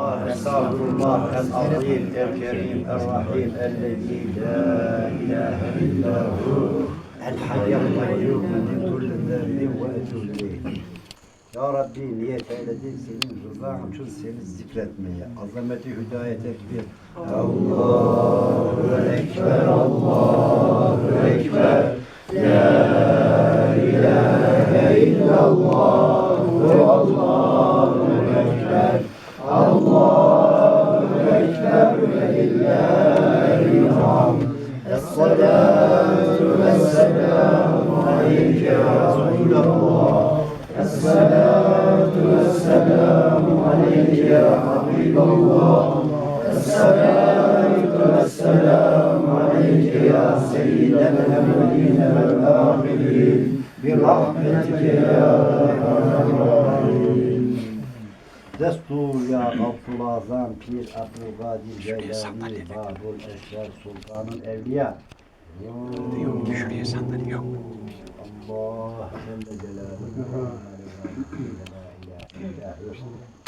Estağfurullah el-azim, el-kerim, el-rahim. Ya Rabbi niyet eyledik senin rızan için seni zikretmeye. Azameti hidayet ekber. Allahu Ekber, Allahu Ekber. La ilahe illallah. Allahu Es-salatu ve-selamu aleyke ya seyyidel evveline vel-ahirin. Birahmetike ya Erhamer Destur ya Gavsul Azam Pir Abdülkadir Geylani Babul Eşref Sultanın Evliya Yok, şuraya sandalye yok. Allah Celle Celaluhu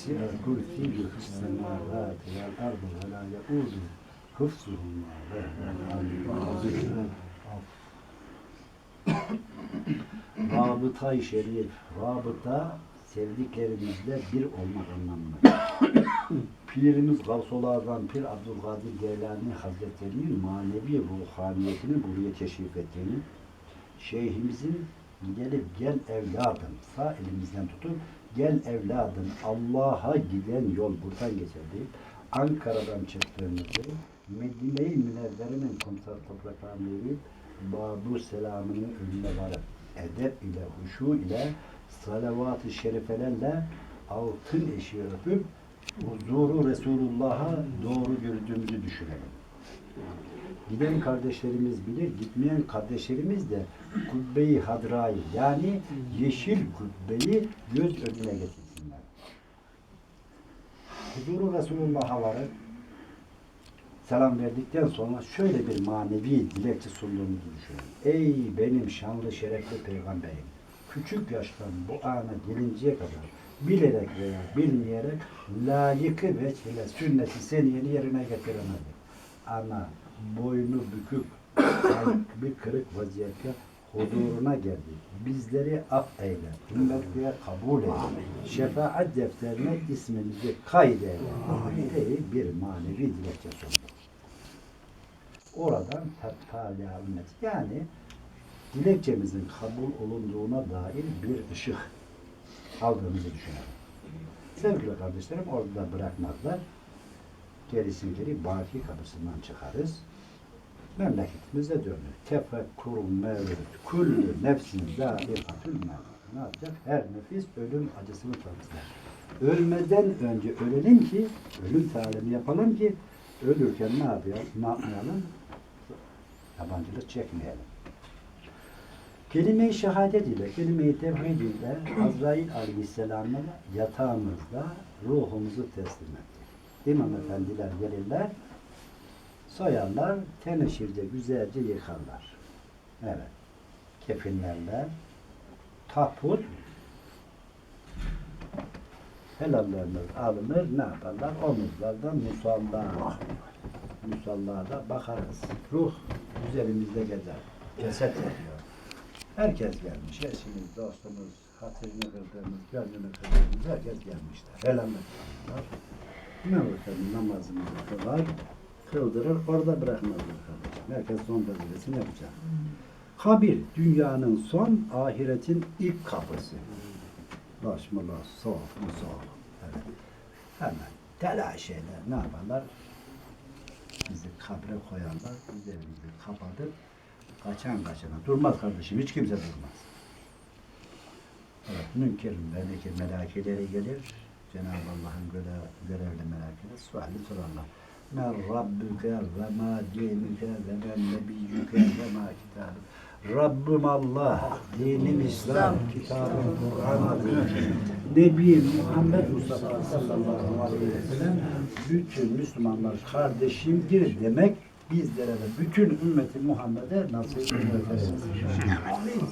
يسع كرسيه في السماوات والأرض ولا يؤوده حفظهما وهو العلي العظيم Rabıta-i Şerif, rabıta sevdiklerimizle bir olmak anlamına. Pirimiz Gavsul Azam Pir Abdülkadir Geylani Hazretleri'nin manevi ruhaniyetini buraya teşrif ettiğini, şeyhimizin gelip gel evladım, sağ elimizden tutup gel evladım Allah'a giden yol buradan geçer deyip Ankara'dan çıktığımızı Medine-i Münevvere'nin kumsal topraklarını verip Babu Selam'ın önüne varıp edep ile, huşu ile, salavat-ı şerifelerle altın eşiği öpüp huzuru Resulullah'a doğru yürüdüğümüzü düşünelim. Giden kardeşlerimiz bilir, gitmeyen kardeşlerimiz de kubbe-i hadrayı yani yeşil kubbeyi göz önüne getirsinler. Huzuru Resulullah'a varıp selam verdikten sonra şöyle bir manevi dilekçe sunduğumuzu düşünün. Ey benim şanlı şerefli peygamberim, küçük yaştan bu ana gelinceye kadar bilerek veya bilmeyerek layıkı veçhile sünneti seniyeni yerine getiremedi. Ama boynu bükük, kalbi kırık vaziyette huzuruna geldi. Bizleri af eyle, ümmetiye kabul eyle, şefaat defterine ismimizi kaydeyle. Ey bir manevi dilekçe sundu. Oradan Tettâlâ ümmet. Yani dilekçemizin kabul olunduğuna dair bir ışık aldığımızı düşünelim. Sevgili kardeşlerim orada da bırakmazlar. Gerisin geri baki kapısından çıkarız. Memleketimize dönür. Tefekkur mevlüt. Kullu nefsin zâikatül mevlüt. Ne yapacak? Her nefis ölüm acısını tatlar. Ölmeden önce ölelim ki, ölüm talimi yapalım ki, ölürken ne yapalım? Ne yapmayalım? Yabancılık çekmeyelim. Kelime-i şehadet ile, kelime-i tevhid ile Azrail aleyhisselam'a yatağımızda ruhumuzu teslim ettik. İmam efendiler gelirler, soyarlar, teneşirde güzelce yıkarlar. Evet. Kefinlerler, taput, helallerimiz alınır, ne yaparlar? Omuzlardan musalla, musallada bakarız. Ruh üzerimizde gezer. Ceset yapıyor. Herkes gelmiş. Eşimiz, dostumuz, hatırını kırdığımız, gönlünü kırdığımız herkes gelmişler. Helallik yapıyorlar. İmam Efendi namazını kılar, kıldırır, orada bırakmazlar kardeşim. Herkes son vazifesini yapacak. Kabir, dünyanın son, ahiretin ilk kapısı. Başmıla, sol, sol. Evet. Hemen telaş eder. Ne yaparlar? Bizi kabre koyarlar, üzerimizi kapatıp kaçan kaçana. Durmaz kardeşim, hiç kimse durmaz. Evet, münkerin melakeleri gelir, Cenab-ı Allah'ın göre, görevli melekleri suali sorarlar. Men Rabbüke ve ma dinüke ve men nebiyyüke ve ma kitabı. Rabbim Allah, dinim İslam, kitabım Kur'an adı. Nebi Muhammed Mustafa sallallahu aleyhi ve sellem bütün Müslümanlar kardeşimdir demek bizlere de bütün ümmeti Muhammed'e nasip eylesin.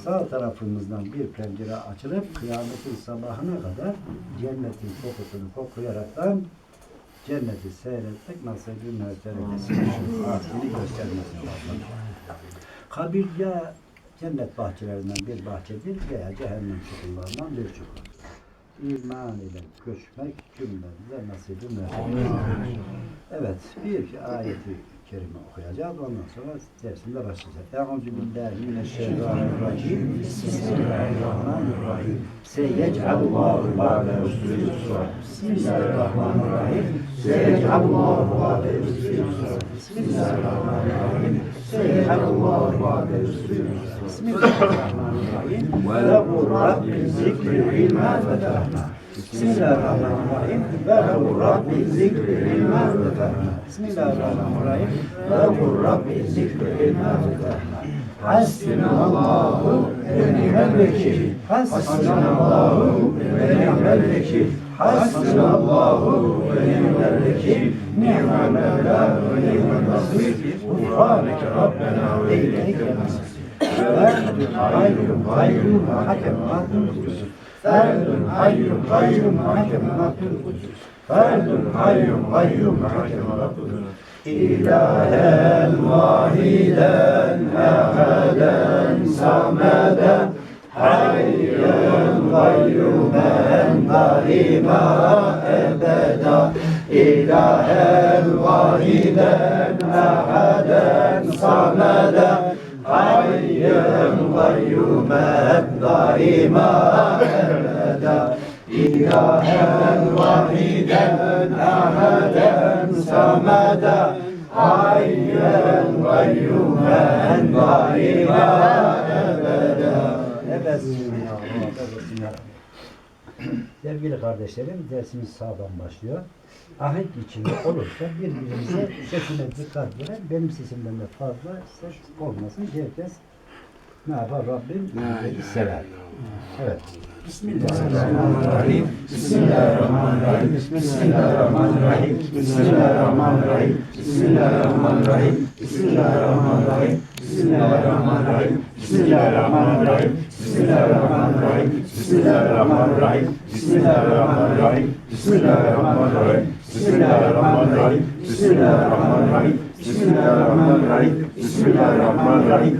Sağ tarafımızdan bir pencere açılıp kıyametin sabahına kadar cennetin kokusunu koklayaraktan cenneti seyretmek nasip mertebesi aslını göstermesi lazım. Kabir ya cennet bahçelerinden bir bahçedir veya cehennem çukurlarından bir çukur. İman ile göçmek cümlemize mertebesi. Evet, bir ayeti kerime okuyacağız. Ondan sonra dersinde başlayacağız. Euzu billahi mineşşeytanirracim. Bismillahirrahmanirrahim. Seyyec'allahu ba'de usri yusra. Bismillahirrahmanirrahim. Seyyec'allahu ba'de usri yusra. Bismillahirrahmanirrahim. Seyyec'allahu ba'de usri yusra. Bismillahirrahmanirrahim. Ve lehu rabbin zikri ilmen fetahna. Bismillahirrahmanirrahim. Vehur Rabbi zikri ilmaz veterna. Bismillahirrahmanirrahim. Vehur Rabbi zikri ilmaz veterna. Hasbinallahu ve ni'mel vekil. Hasbinallahu ve ni'mel vekil. Hasbinallahu ve ni'mel vekil. Ni'mel mevla ve ni'mel nasir. Ufâneke Rabbena ve ileyke nasir. Ve verdin hayrun hayrun ve hakem mahdum kudur. فردٌ حي قيوم حكم رب القدس فرد حي قيوم حكم رب القدس إلها واحدا أحدا صمدا حيا قيوما قريبا أبدا إلها واحدا أحدا صمدا حيا gayyumen daima ebeda İlahen vahiden eheden sameden Hayyen gayyumen daima ebeda Evet. Sevgili kardeşlerim, dersimiz sağdan başlıyor. Ahenk içinde olursa birbirimize sesine dikkat verin. Benim sesimden de fazla ses olmasın. Herkes ne yapar Rabbim? Sever. Evet. Bismillahirrahmanirrahim. Bismillahirrahmanirrahim. Bismillahirrahmanirrahim. Bismillahirrahmanirrahim. Bismillahirrahmanirrahim. Bismillahirrahmanirrahim. Bismillahirrahmanirrahim. Bismillahirrahmanirrahim. Bismillahirrahmanirrahim. Bismillahirrahmanirrahim. Bismillahirrahmanirrahim. Bismillahirrahmanirrahim. Bismillahirrahmanirrahim. Bismillahirrahmanirrahim. Bismillahirrahmanirrahim. Bismillahirrahmanirrahim.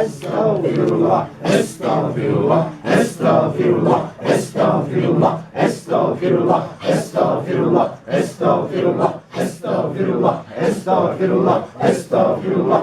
Estağfirullah, estağfirullah, estağfirullah, estağfirullah, estağfirullah, estağfirullah, estağfirullah, estağfirullah, estağfirullah, estağfirullah, estağfirullah,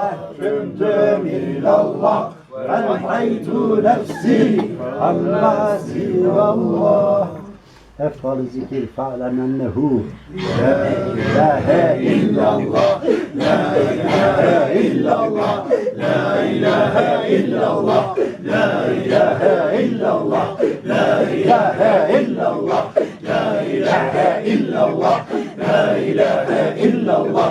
جميل الله أنحيت نفسي أما سوى الله. أفضل الذكر فعلا أنه لا إله إلا الله لا إله إلا الله لا إله إلا الله لا إله إلا الله لا إله إلا الله لا إله إلا الله لا إله إلا الله.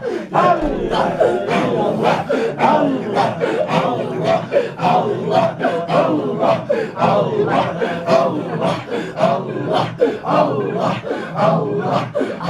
Allah Allah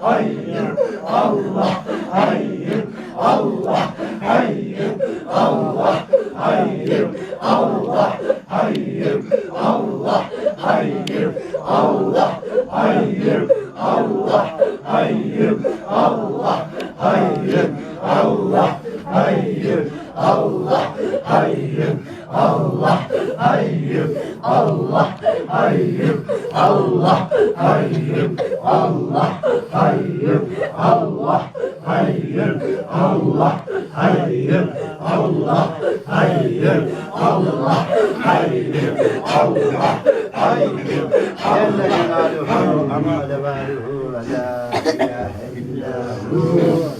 hayır Allah hayır Allah hayır Allah hayır Allah hayır Allah hayır Allah hayır Allah hayır Allah hayır Allah hayır illahu.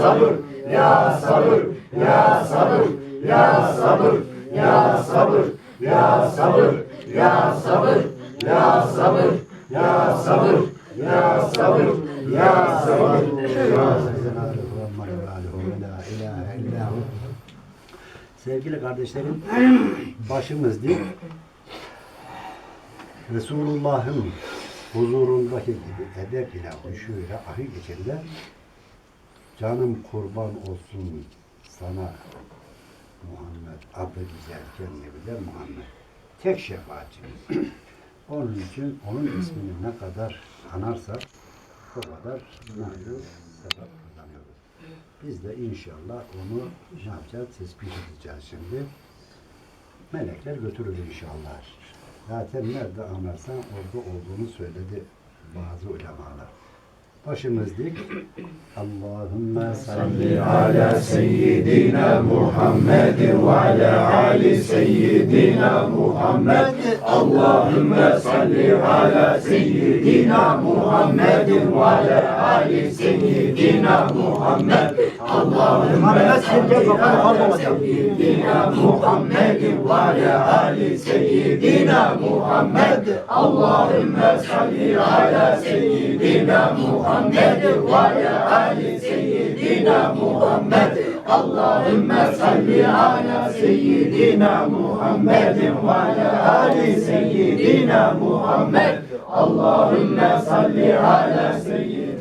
Sabır, Ya Sabır, Ya Sabır, Ya Sabır, Ya Sabır, Ya Sabır, Ya Sabır, Ya Sabır, Ya Sabır, Ya Sabır, Ya Sabır, Ya Sevgili kardeşlerim, başımız dik. Resulullah'ın huzurundaki gibi edep ile, huşuyla, ahi içinde canım kurban olsun sana Muhammed adı güzelken bile Muhammed. Tek şefaatçimiz. Onun için onun ismini ne kadar anarsak o kadar nail sebep kazanıyoruz. Biz de inşallah onu ne yapacağız? Tespit edeceğiz şimdi. Melekler götürür inşallah. Zaten nerede anarsan orada olduğunu söyledi bazı ulemalar. Başımız dik. Allahümme salli ala seyyidina Muhammed ve ala ali seyyidina Muhammed. Allahümme salli ala seyyidina Muhammed ve ala ali seyyidina Muhammed. Muhammed Seyyidina Muhammed ve Ali Seyyidina Muhammed. Allahümme salli ala Seyyidina Muhammed ve ala Ali Seyyidina Muhammed. Allahümme salli ala Seyyidina Muhammed ve ala Ali Seyyidina Muhammed. Allahümme salli ala Seyyidina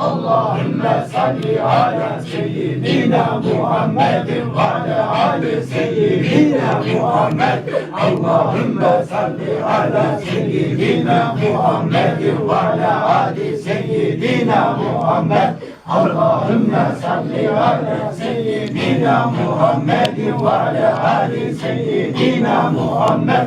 Allahümme salli ala seyyidina Muhammed ve ala ali seyyidina Muhammed. Allahümme salli ala seyyidina Muhammed ve ala ali seyyidina Muhammed. Allahümme salli ala seyyidina Muhammed ve ala ali seyyidina Muhammed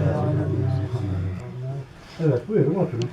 Evet buyurun oturun.